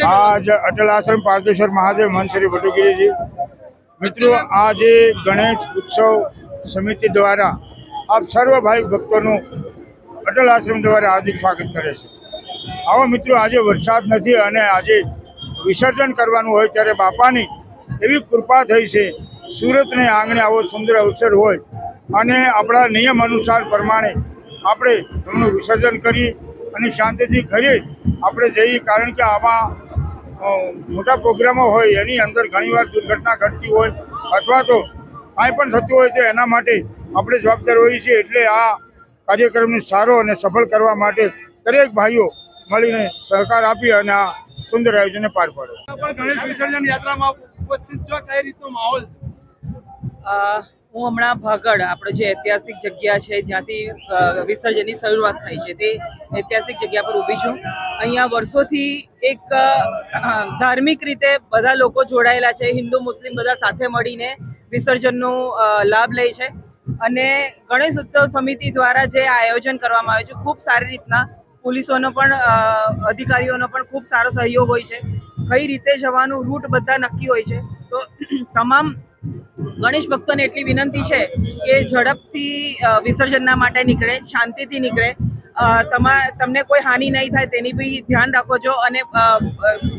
આજ અટલ આશ્રમ પારદેશ્વર મહાદેવ મનશ્રી ભટુગીરીજી. મિત્રો, આજે ગણેશ ઉત્સવ સમિતિ દ્વારા આપ સર્વ ભાઈ ભક્તોનું અટલ આશ્રમ દ્વારા હાર્દિક સ્વાગત કરે છે. આવો મિત્રો, આજે વરસાદ નથી અને આજે વિસર્જન કરવાનું હોય ત્યારે બાપાની એવી કૃપા થઈ છે, સુરતને આંગણે આવો સુંદર અવસર હોય અને આપણા નિયમ અનુસાર પ્રમાણે આપણે એમનું વિસર્જન કરીએ અને શાંતિથી ઘરે આપણે જઈએ કારણ કે આમાં મોટા પ્રોગ્રામો હોય એની અંદર ઘણીવાર દુર્ઘટના ઘટતી હોય અથવા તો કાંઈ પણ થતું હોય તો એના માટે આપણે જવાબદાર હોઈએ છીએ. એટલે આ કાર્યક્રમને સારો અને સફળ કરવા માટે દરેક ભાઈઓ મળીને સહકાર આપી અને આ સુંદર આયોજનને પાર પાડે. ગણેશ વિસર્જન યાત્રામાં ઉપસ્થિત છો? કઈ રીતનો માહોલ હું હમણાં ભાગડ આપણે જે ઐતિહાસિક જગ્યા છે, જ્યાંથી વિસર્જનની શરૂઆત થાય છે, તે ઐતિહાસિક જગ્યા પર ઊભી છું. અહીંયા વર્ષોથી એક ધાર્મિક રીતે બધા લોકો જોડાયેલા છે, હિન્દુ, મુસ્લિમ બધા સાથે મળીને વિસર્જનનો લાભ લે છે. અને ગણેશ ઉત્સવ સમિતિ દ્વારા જે આયોજન કરવામાં આવે છે, ખૂબ સારી રીતના પોલીસોનો પણ અધિકારીઓનો પણ ખૂબ સારો સહયોગ હોય છે. કઈ રીતે જવાનું, રૂટ બધા નક્કી હોય છે. તો, તમામ ગણેશ ભક્તોને એટલી વિનંતી છે કે ઝડપથી વિસર્જનના માટે નીકળે, શાંતિથી નીકળે. તમા, તમને કોઈ હાનિ નહીં થાય તેની બી ધ્યાન રાખો છો અને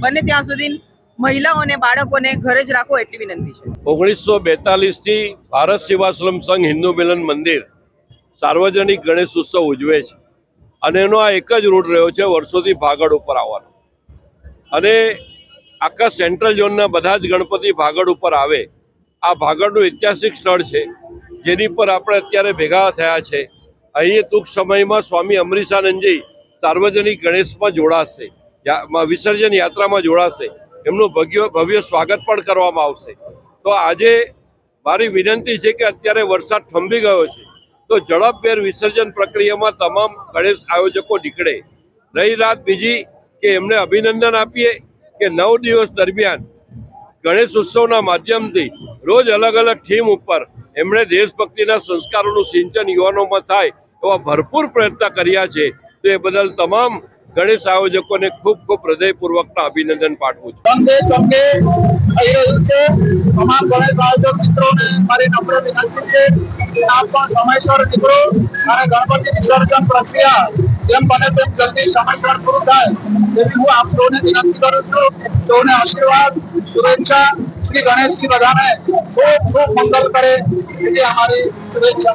બને ત્યાં સુધી મહિલાઓને, બાળકોને ઘરે જ રાખો એટલી વિનંતી છે. ઓગણીસો બેતાલીસથી ભારત સેવાશ્રમ સંઘ હિન્દુ મિલન મંદિર સાર્વજનિક ગણેશ ઉત્સવ ઉજવે છે. અને એનો આ એક જ રૂટ રહ્યો છે વર્ષોથી ભાગળ ઉપર આવવાનો. અને આખા સેન્ટ્રલ ઝોનના બધા જ ગણપતિ ભાગળ ઉપર આવે. આ ભાગળનું ઐતિહાસિક સ્થળ છે, જેની પર આપણે અત્યારે ભેગા થયા છે. અહીં ટૂંક સમયમાં સ્વામી અમરીશાનંદજી સાર્વજનિક ગણેશમાં જોડાશે વિસર્જન યાત્રામાં જોડાશે. એમનું ભવ્ય ભવ્ય સ્વાગત પણ કરવામાં આવશે. તો આજે મારી વિનંતી છે કે અત્યારે વરસાદ થંભી ગયો છે, તો ઝડપભેર વિસર્જન પ્રક્રિયામાં તમામ ગણેશ આયોજકો નીકળે. રહી રાત બીજી કે એમને અભિનંદન આપીએ કે નવ દિવસ દરમિયાન ગણેશ ઉત્સવના માધ્યમથી રોજ અલગ અલગ થીમ ઉપર એમણે દેશભક્તિના સંસ્કારોનું સિંચન યુવાનોમાં થાય એવા ભરપૂર પ્રયત્ન કર્યા છે. તો એ બદલ તમામ ગણેશ આયોજકોને ખૂબ ખૂબ હૃદયપૂર્વકના અભિનંદન પાઠવું છું. અંગે થઈ રહ્યું છે. તમામ ગણેશ આયોજક મિત્રોને મારી નમ્ર વિનંતી છે કે આપ પણ સમયસર નીકળો અને ગણપતિ વિસર્જન પ્રક્રિયા જેમ બને તેમ જલ્દી સમયસર પૂરું થાય. તેવી હું આપ સૌને વિનંતી કરું છું. સૌને આશીર્વાદ. शुभेच्छा श्री गणेश की बधाने खूब खूब मंगल करे. ये हमारी शुभेच्छा.